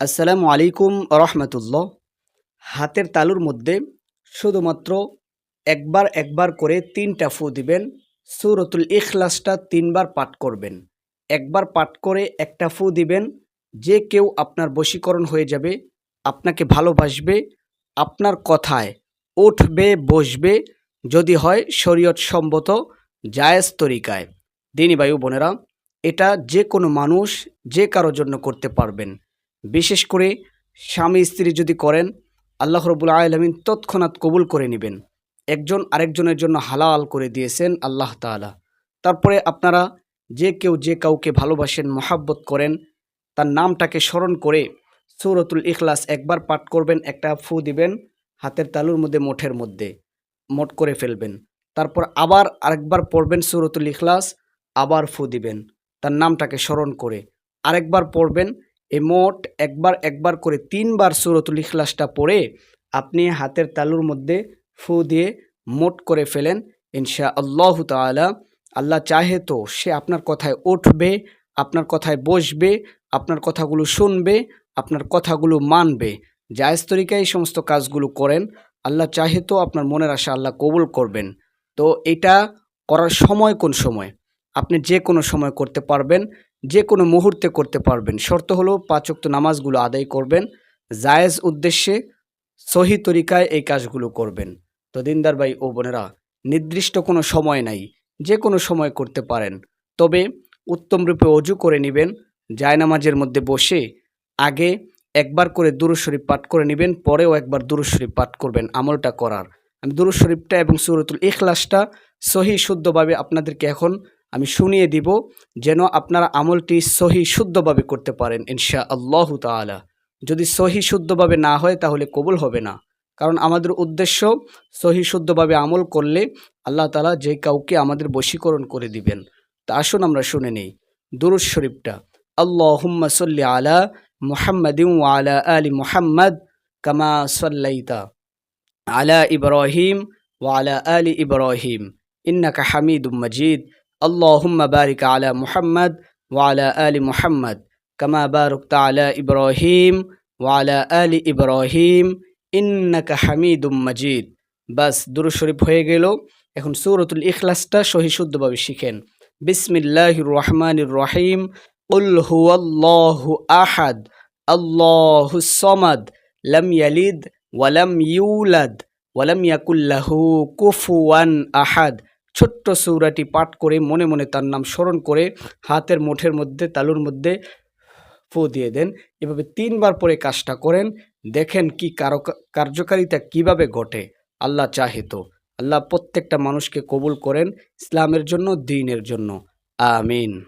আসসালামু আলাইকুম রহমতুল্লাহ। হাতের তালুর মধ্যে শুধুমাত্র একবার একবার করে তিনটা ফু দিবেন, সুরতুল ইখলাসটা তিনবার পাঠ করবেন। একবার পাঠ করে একটা ফু দিবেন, যে কেউ আপনার বশীকরণ হয়ে যাবে, আপনাকে ভালোবাসবে, আপনার কথায় উঠবে, বসবে, যদি হয় শরীয়ত সম্মত জায়েজ তরিকায়। দিনী বায়ু বোনেরা, এটা যে কোনো মানুষ যে কারোর জন্য করতে পারবেন। বিশেষ করে স্বামী স্ত্রী যদি করেন, আল্লাহ রবুল আলমিন তৎক্ষণাৎ কবুল করে নেবেন। একজন আরেকজনের জন্য হালাল করে দিয়েছেন আল্লাহ তাআলা। তারপরে আপনারা যে কেউ যে কাউকে ভালোবাসেন, মহাব্বত করেন, তার নামটাকে স্মরণ করে সৌরতুল ইখলাস একবার পাঠ করবেন, একটা ফু দিবেন, হাতের তালুর মধ্যে, মোঠের মধ্যে মোট করে ফেলবেন। তারপর আবার আরেকবার পড়বেন সৌরতুল ইখলাস, আবার ফু দিবেন, তার নামটাকে স্মরণ করে। আরেকবার পড়বেন এই মোট একবার একবার করে তিনবার সুরতুল ইখলাসটা পড়ে আপনি হাতের তালুর মধ্যে ফু দিয়ে মোট করে ফেলেন ইনশা আল্লাহ তালা আল্লাহ চাহে তো সে আপনার কথায় উঠবে, আপনার কথায় বসবে, আপনার কথাগুলো শুনবে, আপনার কথাগুলো মানবে। জায়েজ তরিকায় এই সমস্ত কাজগুলো করেন, আল্লাহ চাহে তো আপনার মনের আশা আল্লাহ কবুল করবেন। তো এটা করার সময় কোন সময়? আপনি যে কোনো সময় করতে পারবেন যে কোনো মুহূর্তে করতে পারবেন। শর্ত হলো পাঁচক্ত নামাজগুলো আদায় করবেন। জায়েজ উদ্দেশ্যে সহি তরিকায় এই কাজগুলো করবেন। তো দিনদার ভাই ও বোনেরা, নির্দিষ্ট কোনো সময় নাই, যে কোনো সময় করতে পারেন। তবে উত্তম রূপে অজু করে নেবেন, জায়নামাজের মধ্যে বসে আগে একবার করে দুরু শরীফ পাঠ করে নেবেন, পরেও একবার দুরু শরীফ পাঠ করবেন, আমলটা করার। আমি দুরু শরীফটা এবং সুরতুল ইখলাসটা সহি, শুদ্ধভাবে আপনাদেরকে এখন আমি শুনিয়ে দিব যেন আপনারা আমলটি সহি শুদ্ধভাবে করতে পারেন ইনশা আল্লাহ তালা যদি সহি শুদ্ধভাবে না হয়, তাহলে কবুল হবে না। কারণ আমাদের উদ্দেশ্য সহি শুদ্ধভাবে আমল করলে আল্লাহ তালা যে কাউকে আমাদের বশীকরণ করে দিবেন। তা আসুন আমরা শুনে নিই। দুরুজ শরীফটা আল্লাহ সল্লি আলা মুহাম্মদ আলা আলী মুহাম্মদ কামা সাল্লাইতা আলা ইব্রাহিম ওয়ালা আলী ইব্রাহিম ইন্নাকা হামিদুম মজিদ। আল্লাহুম্মা বারিক আলা মুহাম্মদ ওয়ালা আলি মুহাম্মদ কামা বারুকতা আলা ইব্রাহিম ওয়ালা আলি ইব্রাহিম ইন্নাকা হামিদুম মজিদ বাস দুরু শরীফ হয়ে গেল। এখন সৌরতুল ইখলাসটা সহিশুদ্ধভাবে শিখেন। বিসমিল্লাহ রহমানির রহিম। উল্হু আল্লাহু আহাদ। আল্লাহু সমাদ। লম ইয়ালিদ ওয়ালাম ইউলাদ। ওয়ালাম ইয়াকুল্লাহু কুফুয়ান আহাদ। ছোট্ট সৌরাটি পাঠ করে মনে মনে তার নাম স্মরণ করে হাতের মুঠের মধ্যে, তালুর মধ্যে ফু দিয়ে দেন। এভাবে তিনবার পরে কাজটা করেন। দেখেন কি কার্যকারিতা কীভাবে ঘটে। আল্লাহ চাহে তো। আল্লাহ প্রত্যেকটা মানুষকে কবুল করেন ইসলামের জন্য, দিনের জন্য। আমিন।